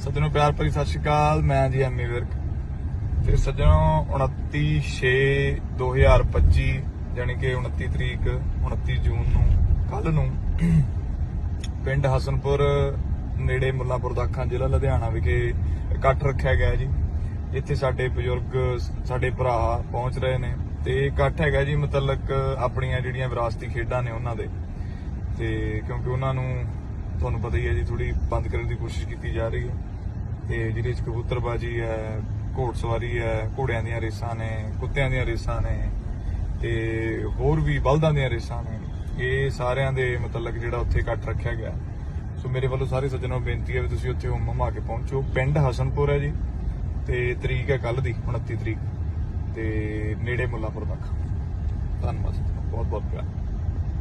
ਸੱਜਣੋ ਪਿਆਰ ਭਰੀ ਸਤਿ ਸ਼੍ਰੀ ਅਕਾਲ, ਮੈਂ ਜੀ ਐਮੀ ਵਿਰਕ। ਤੇ ਸੱਜਣੋ 29 6 2025 ਯਾਨੀ ਕਿ 29 ਤਰੀਕ 29 ਜੂਨ ਨੂੰ ਕੱਲ ਨੂੰ, ਪਿੰਡ ਹਸਨਪੁਰ, ਨੇੜੇ ਮੁੱਲਾਂਪੁਰ ਦਾਖਾਂ ਜ਼ਿਲ੍ਹਾ ਲੁਧਿਆਣਾ ਵਿਖੇ ਇਕੱਠ ਰੱਖਿਆ ਗਿਆ ਜੀ। ਜਿੱਥੇ ਸਾਡੇ ਬਜ਼ੁਰਗ, ਸਾਡੇ ਭਰਾ ਪਹੁੰਚ ਰਹੇ ਨੇ ਤੇ ਇਕੱਠ ਹੈਗਾ ਜੀ ਮਤਲਬ ਆਪਣੀਆਂ ਜਿਹੜੀਆਂ ਵਿਰਾਸਤੀ ਖੇਡਾਂ ਨੇ ਉਹਨਾਂ ਦੇ। ਤੇ ਕਿਉਂਕਿ ਉਹਨਾਂ ਨੂੰ ਤੁਹਾਨੂੰ ਪਤਾ ਹੀ ਹੈ ਜੀ ਥੋੜੀ ਬੰਦ ਕਰਨ ਦੀ ਕੋਸ਼ਿਸ਼ ਕੀਤੀ ਜਾ ਰਹੀ ਹੈ। ਤੇ ਜਿਹਦੇ ਚ ਕਬੂਤਰਬਾਜੀ ਹੈ, ਘੋੜਸਵਾਰੀ ਹੈ, ਘੋੜਿਆਂ ਦੀਆਂ ਰੇਸਾਂ ਨੇ, ਕੁੱਤਿਆਂ ਦੀਆਂ ਰੇਸਾਂ ਨੇ ਤੇ ਹੋਰ ਵੀ ਬਲਦਾਂ ਦੀਆਂ ਰੇਸਾਂ ਨੇ, ਇਹ ਸਾਰਿਆਂ ਦੇ ਮਤਲਬ ਜਿਹੜਾ ਉੱਥੇ ਇਕੱਠ ਰੱਖਿਆ ਗਿਆ। ਸੋ ਮੇਰੇ ਵੱਲੋਂ ਸਾਰੇ ਸੱਜਣਾਂ ਨੂੰ ਬੇਨਤੀ ਹੈ ਵੀ ਤੁਸੀਂ ਉੱਥੇ ਹੁਮ ਹੁਮਾ ਕੇ ਪਹੁੰਚੋ। ਪਿੰਡ ਹਸਨਪੁਰ ਹੈ ਜੀ ਤੇ ਤਰੀਕ ਹੈ ਕੱਲ ਦੀ 29 ਤਰੀਕ। ਤੇ ਨੇੜੇ ਮੁੱਲਾਂਪੁਰ ਤੱਕ। ਧੰਨਵਾਦ ਬਹੁਤ ਬਹੁਤ ਪਿਆਰ।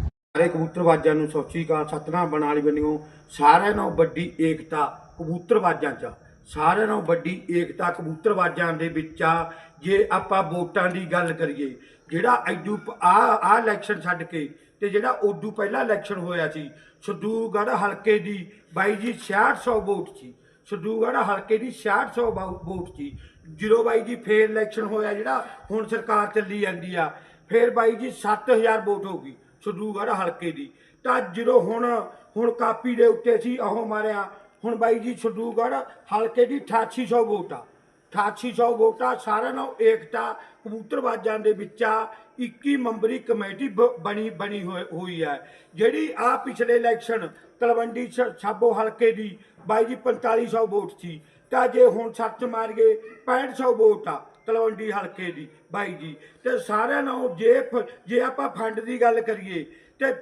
ਸਾਰੇ ਕਬੂਤਰਬਾਜ਼ਾਂ ਨੂੰ ਸੋਚੀ ਕਾ ਸਤਨਾਮ ਬਣਾਲੀ ਬੰਨਿਓ। ਸਾਰਿਆਂ ਨੂੰ ਵੱਡੀ ਏਕਤਾ ਕਬੂਤਰਬਾਜ਼ਾਂ 'ਚ ਆ। ਸਾਰਿਆਂ ਨਾਲੋਂ ਵੱਡੀ ਏਕਤਾ ਕਬੂਤਰਬਾਜ਼ਾਂ ਦੇ ਵਿੱਚ ਆ, ਜੇ ਆਪਾਂ ਵੋਟਾਂ ਦੀ ਗੱਲ ਕਰੀਏ, ਜਿਹੜਾ ਐਡੂ ਆ ਆ ਇਲੈਕਸ਼ਨ ਛੱਡ ਕੇ ਤੇ ਜਿਹੜਾ ਉਦੋਂ ਪਹਿਲਾਂ ਇਲੈਕਸ਼ਨ ਹੋਇਆ ਸੀ ਸਦੂਗੜ੍ਹ ਹਲਕੇ ਦੀ ਬਾਈ ਜੀ 6600 ਵੋਟ ਸੀ ਸਦੂਗੜ੍ਹ ਹਲਕੇ ਦੀ 6600 ਵੋ- ਵੋਟ ਸੀ। ਜਦੋਂ ਬਾਈ ਜੀ ਫੇਰ ਇਲੈਕਸ਼ਨ ਹੋਇਆ ਜਿਹੜਾ, ਹੁਣ ਸਰਕਾਰ ਚੱਲੀ ਜਾਂਦੀ ਆ, ਫੇਰ ਬਾਈ ਜੀ 7000 ਵੋਟ ਹੋ ਗਈ ਸਦੂਗੜ੍ਹ ਹਲਕੇ ਦੀ। ਤਾਂ ਜਦੋਂ ਹੁਣ ਹੁਣ ਕਾਪੀ ਦੇ ਉੱਤੇ ਸੀ ਉਹ ਮਾਰਿਆ ਹੁਣ ਬਾਈ ਜੀ ਸਦੂਗੜ੍ਹ ਹਲਕੇ ਦੀ 8800 ਵੋਟ। ਆ 8800 ਵੋਟਾਂ ਸਾਰਿਆਂ ਨੂੰ ਏਕਤਾ ਕਬੂਤਰਬਾਜ਼ਾਂ ਦੇ ਵਿੱਚ ਆ 21 ਮੈਂਬਰੀ ਕਮੇਟੀ ਬ- ਬਣੀ ਬਣੀ ਹੋਈ- ਹੈ। ਜਿਹੜੀ ਆ ਪਿਛਲੇ ਇਲੈਕਸ਼ਨ ਤਲਵੰਡੀ ਸ- ਸਾਬੋ ਹਲਕੇ ਦੀ ਬਾਈ ਜੀ 4500 ਵੋਟ ਸੀ। ਤਾਂ ਜੇ ਹੁਣ ਸੱਚ ਮਾਰ ਗਏ 6500 ਵੋਟ ਆ ਤਲਵੰਡੀ ਹਲਕੇ ਦੀ ਬਾਈ ਜੀ। ਤੇ ਸਾਰਿਆਂ ਨੂੰ ਜੇ ਫ- ਜੇ ਆਪਾਂ ਫੰਡ ਦੀ ਗੱਲ ਕਰੀਏ, ਤੇ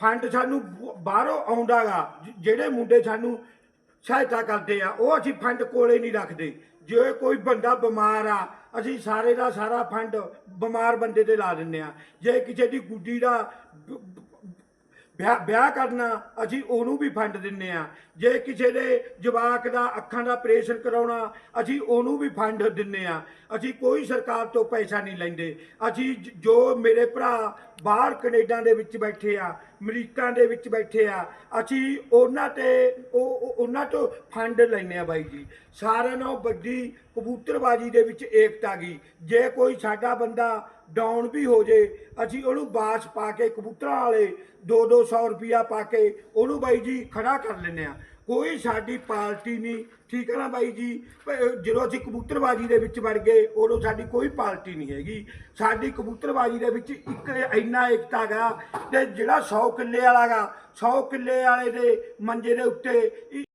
ਫੰਡ ਸਾਨੂੰ ਬ- ਬਾਹਰੋਂ ਆਉਂਦਾਗਾ ਜਿਹੜੇ ਮੁੰਡੇ ਸਾਨੂੰ ਸਹਾਇਤਾ ਕਰਦੇ ਆ, ਉਹ ਅਸੀਂ ਫੰਡ ਕੋਲੇ ਨਹੀਂ ਰੱਖਦੇ। ਜੇ ਕੋਈ ਬੰਦਾ ਬਿਮਾਰ ਆ, ਅਸੀਂ ਸਾਰੇ ਦਾ ਸਾਰਾ ਫੰਡ ਬਿਮਾਰ ਬੰਦੇ ਤੇ ਲਾ ਦਿੰਨੇ ਆ। ਜੇ ਕਿਸੇ ਦੀ ਗੁੱਡੀ ਦਾ ਵਿਆਹ ਵਿਆਹ ਕਰਨਾ, ਅਸੀਂ ਉਹਨੂੰ ਵੀ ਫੰਡ ਦਿੰਨੇ ਆ। ਜੇ ਕਿਸੇ ਦੇ ਜਵਾਕ ਦਾ ਅੱਖਾਂ ਦਾ ਆਪਰੇਸ਼ਨ ਕਰਾਉਣਾ, ਅਸੀਂ ਉਹਨੂੰ ਵੀ ਫੰਡ ਦਿੰਨੇ ਆ। ਅਸੀਂ ਕੋਈ ਸਰਕਾਰ ਤੋਂ ਪੈਸਾ ਨਹੀਂ ਲੈਂਦੇ। ਅਸੀਂ ਜੋ ਮੇਰੇ ਭਰਾ ਬਾਹਰ ਕੈਨੇਡਾ ਦੇ ਵਿੱਚ ਬੈਠੇ ਆ, ਅਮਰੀਕਾ ਦੇ ਵਿੱਚ ਬੈਠੇ ਆ, ਅਸੀਂ ਉਹਨਾਂ ਤੇ, ਉਹ ਉਹਨਾਂ ਤੋਂ ਫੰਡ ਲੈਂਦੇ ਆ ਬਾਈ ਜੀ। ਸਾਰਿਆਂ ਨਾਲੋਂ ਵੱਡੀ ਕਬੂਤਰਬਾਜੀ ਦੇ ਵਿੱਚ ਏਕਤਾ ਗਈ। ਜੇ ਕੋਈ ਸਾਡਾ ਬੰਦਾ ਡਾਊਨ ਵੀ ਹੋ ਜੇ, ਅਸੀਂ ਉਹਨੂੰ ਬਾਸ ਪਾ ਕੇ ਕਬੂਤਰਾਂ ਵਾਲੇ 2-200 ਰੁਪਿਆ ਪਾ ਕੇ ਉਹਨੂੰ ਬਾਈ ਜੀ ਖੜਾ ਕਰ ਲੈਂਦੇ ਆ ਕੋਈ ਸਾਡੀ ਪਾਰਟੀ ਨਹੀਂ, ਠੀਕ ਹੈ ਨਾ ਬਾਈ ਜੀ? ਜਦੋਂ ਅਸੀਂ ਕਬੂਤਰਬਾਜੀ ਦੇ ਵਿੱਚ ਵੜ ਗਏ, ਉਦੋਂ ਸਾਡੀ ਕੋਈ ਪਾਰਟੀ ਨਹੀਂ ਹੈਗੀ। ਸਾਡੀ ਕਬੂਤਰਬਾਜੀ ਦੇ ਵਿੱਚ ਇੱਕ ਇੰਨਾ ਏਕਤਾ ਗਾ ਤੇ ਜਿਹੜਾ 100 ਕਿੱਲੇ ਵਾਲਾ ਗਾ 100 ਕਿੱਲੇ ਵਾਲੇ ਦੇ ਮੰਜੇ ਦੇ ਉੱਤੇ